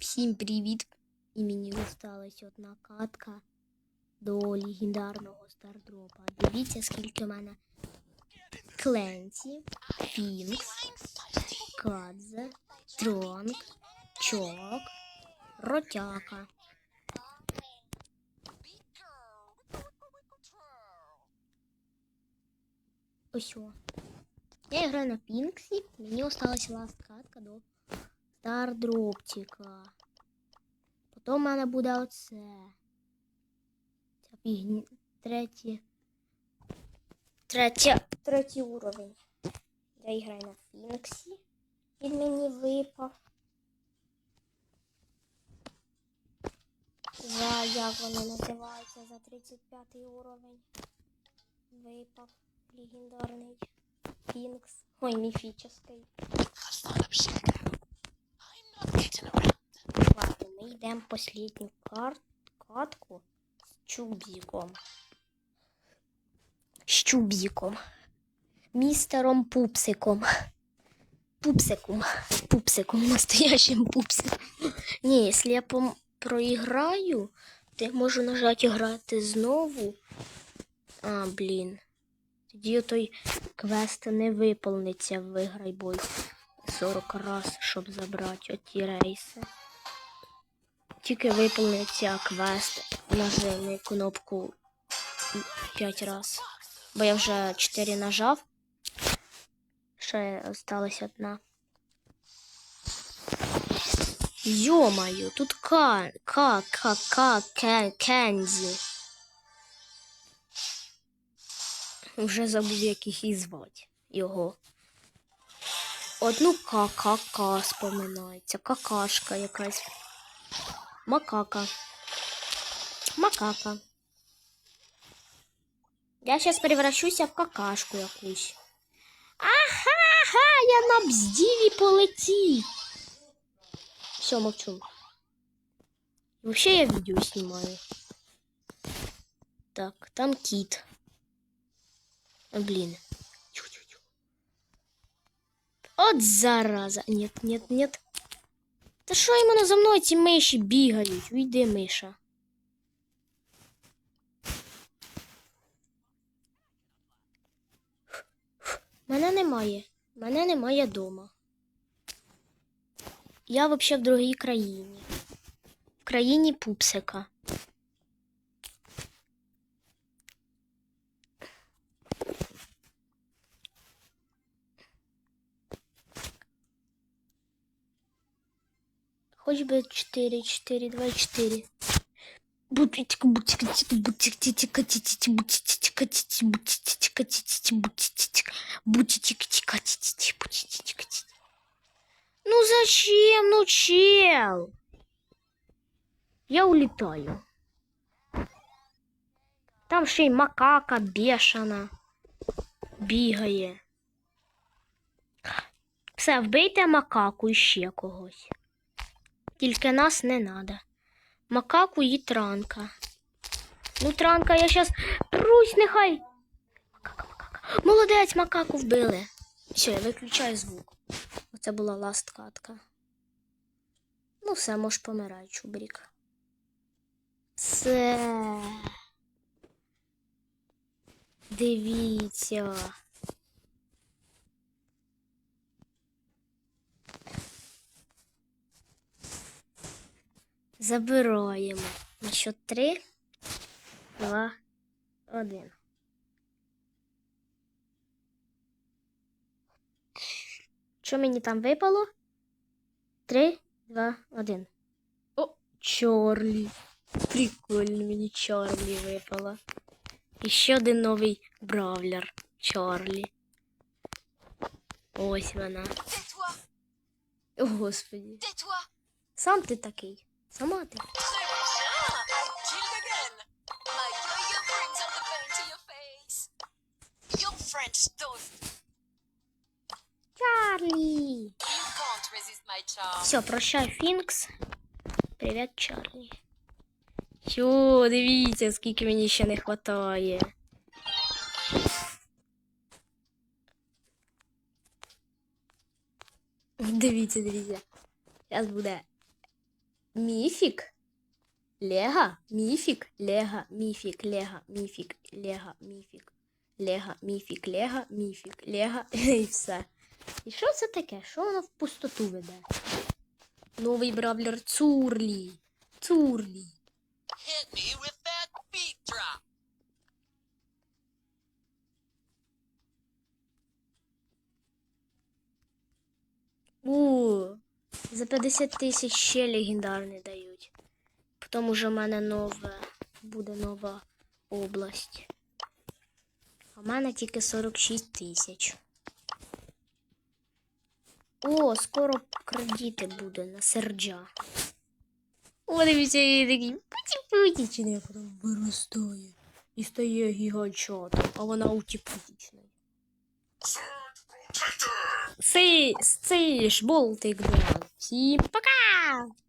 Всім привіт! І мені осталась одна катка до легендарного стардропа. Дивіться, скільки в мене Кленсі, Фінкс, Кадзе, Тронг, Чок, Ротяка. Ось. Я граю на Пінксі, мені осталась ласт катка до Стардроптика. Потім в мене буде оце. Фігня. Третє. Третє. Третій уровень. Я граю на Фінксі. Він мені випав. За як воно називається? За 35 уровень. Випав. Легендарний. Фінкс. Ой, міфічний. Ладно, ми йдемо последню катку з чубзиком. З чубзиком. Містером Пупсиком. Пупсиком. Пупсиком, настоящим пупсиком. Ні, якщо я пом... проіграю, то я можу нажати грати знову. А, блін. Тоді той квест не виповниться виграй бой 40 раз, щоб забрати оті рейси. Тільки виповниться квест, нажми кнопку 5 раз. Бо я вже 4 нажав. Ще осталась одна. Йомаю, тут ка, ка, ка, ка, ке, кензі. Вже забув, як їх і звати його. Одну ка-ка-ка споминається. Какашка якась. Макака. Макака. Я зараз превращуся в какашку якусь. Ага, я на бздіві полетів. Все, мовчу. Вообще я відео знімаю. Так, там кіт. А, Блін. Тю-тю-тю. От зараза. Нет, нет, нет. Та що іменно за мною ці миші бігають? Уйди, миша. Мене немає. Мене немає дома. Я взагалі в другій країні. В країні пупсика. Хоч би 4, 4, 2, 4. Бутик, бутик, тик, бутик, титика, титити, бутитика, тити, бутитика, титити, бутитика, бутитика, титити, бутитика, тити. Ну зачем? Ну чел? Я улетаю. Там ще й макака бешена бігає. Все, вбийте макаку і ще когось. Тільки нас не надо. Макаку і транка. Ну, транка, я щас прусь, нехай. Макака, макака. Молодець, макаку вбили. Все, я виключаю звук. Оце була ласт катка. Ну, все, можеш помирай, чубрік. Все. Дивіться. Забираємо. На счет три, два, один. Що мені там випало? Три, два, один. О, Чорлі. Прикольно мені Чорлі випало. І ще один новий бравлер. Чорлі. Ось вона. Tais-toi О. Tais-toi Сам ти такий. Сама ти. Charm Все, прощай, Фінкс. Привіт, Чарлі. Що, дивіться, скільки мені ще не вистачає. Дивіться, дивіться. Зараз буде міфік. Лега, міфік, лега, міфік, лега, міфік, лега, міфік, лега, міфік, лега, міфік, лега, і все. І що це таке? Що воно в пустоту веде? Новий бравлер Цурлі. Цурлі. Hit me with за 50 тисяч ще легендарний дають. Потім уже в мене нове, буде нова область. А в мене тільки 46 тисяч. О, скоро кредити буде на серджа. О, дивіться, він такий путі-путічний, а потім виростає. І стає гігантчатом, а вона утіпутічна. Си, си ж, болтик, 皮巴嘎